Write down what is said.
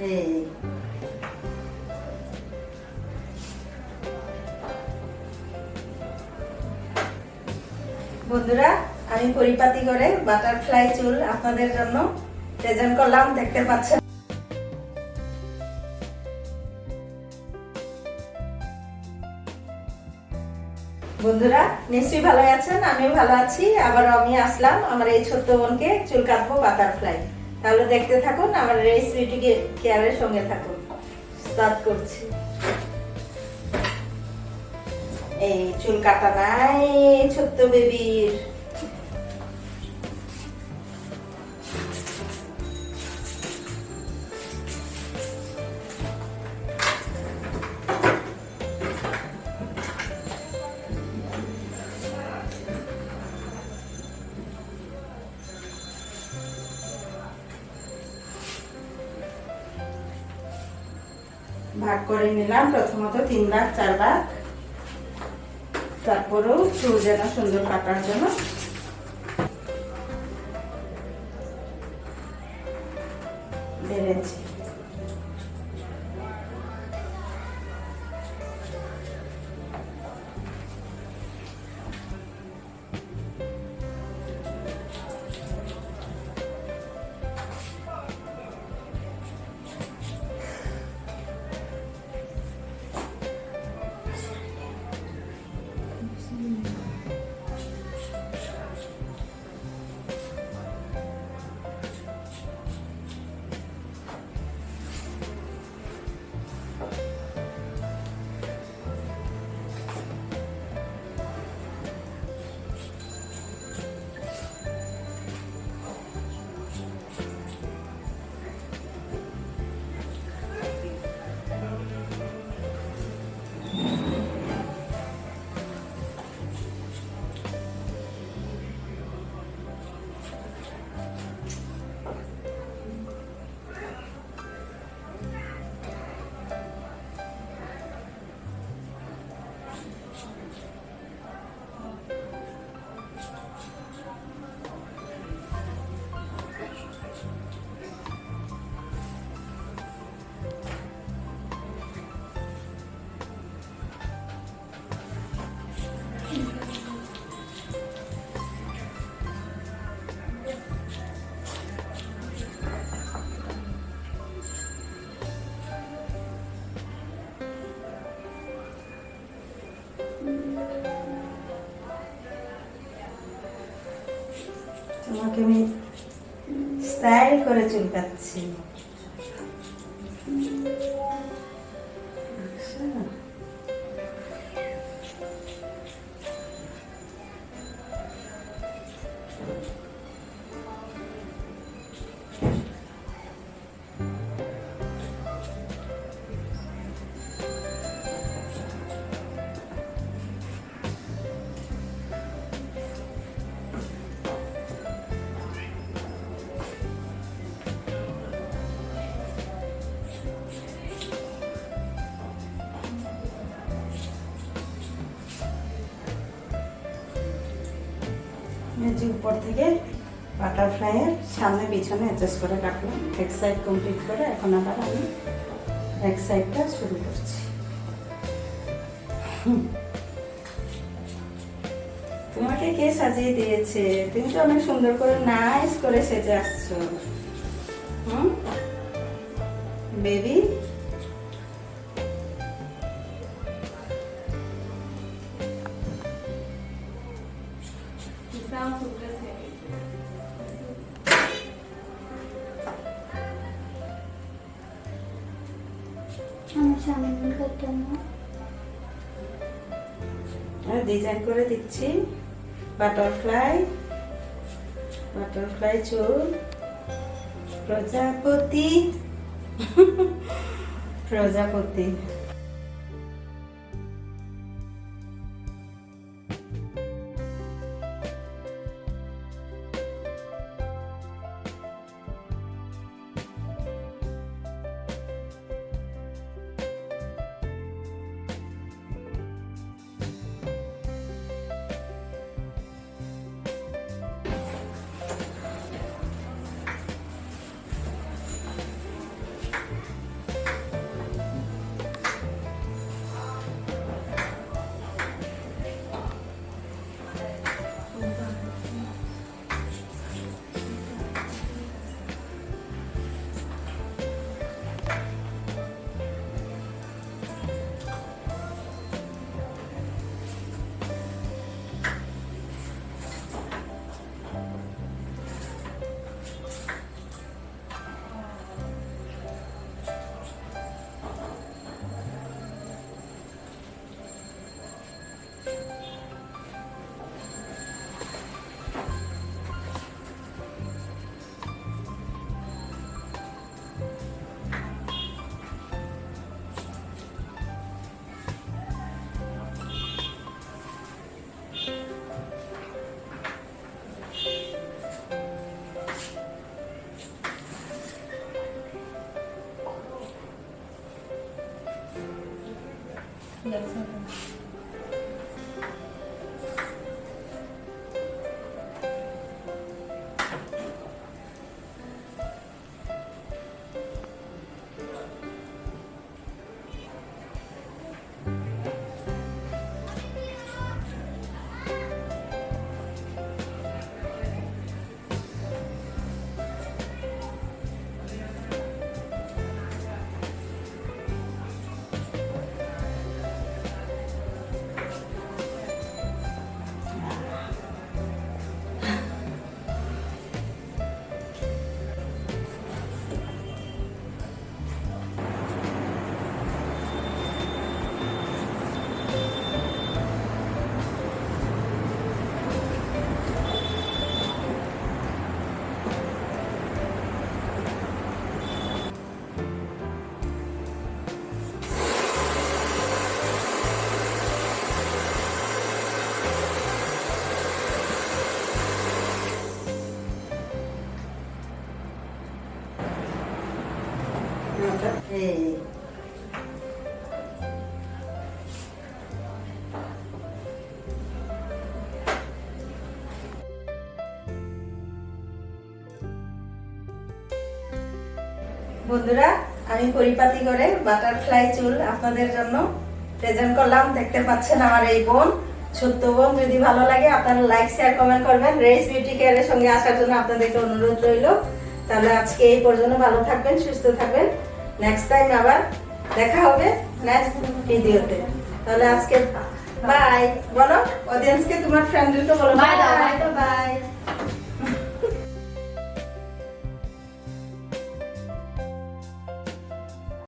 বন্ধুরা, আমি পরিপাতি করে বাটারফ্লাই চুল আপনাদের জন্য প্রেজেন্ট করলাম, দেখতে পাচ্ছেন। বন্ধুরা, নিশ্চয়ই ভালো আছেন, আমিও ভালো আছি। আবার আমি আসলাম আমার এই ছোট্ট বোনকে চুল কাটবো বাটারফ্লাই। তাহলে দেখতে থাকুন, আমার রেসিপিটিকে কেয়ারের সঙ্গে থাকুন। স্টার্ট করছি। এই চুল কাটা নাই ছোট্ট বেবির। ভাগ করে নিলাম। প্রথমত তিন ভাগ, চার ভাগ। তারপরেও চুল যেন সুন্দর কাটার জন্য। বেড়েছি। তোমাকে আমি স্টাইল করে চুল কাটছি যে উপর থেকে বাটারফ্লাইয়ের সামনে পিছনে অ্যাডজাস্ট করে কাটলাম। এক সাইড কমপ্লিট করে এখন আবার আমি এক সাইডটা শুরু করছি। তোমাকে কে সাজিয়ে দিয়েছে? তুমি তো অনেক সুন্দর করে নাইস করে সেজে আসছো। হুম? বেবি ডিজাইন করে দিচ্ছি। বাটারফ্লাই বাটারফ্লাই চুল। প্রজাপতি। প্রজাপতি। dan. বন্ধুরা আমি পরিপাতি করে বাটারফ্লাই চুল আপনাদের জন্য প্রেজেন্ট করলাম। দেখতে পাচ্ছেন আমার এই বোন ছোট্ট বোন। যদি ভালো লাগে আপনারা লাইক শেয়ার কমেন্ট করবেন। রেস বিউটি কেয়ারের সঙ্গে আসার জন্য আপনাদেরকে অনুরোধ রইল। তাহলে আজকে এই পর্যন্ত ভালো থাকবেন সুস্থ থাকবেন। নেক্সট টাইম আবার দেখা হবে নেক্সট ভিডিওতে তাহলে আজকে বাই বলো অডিয়েন্সকে তোমার ফ্রেন্ডদেরকে বলো। দাও, bye. বাই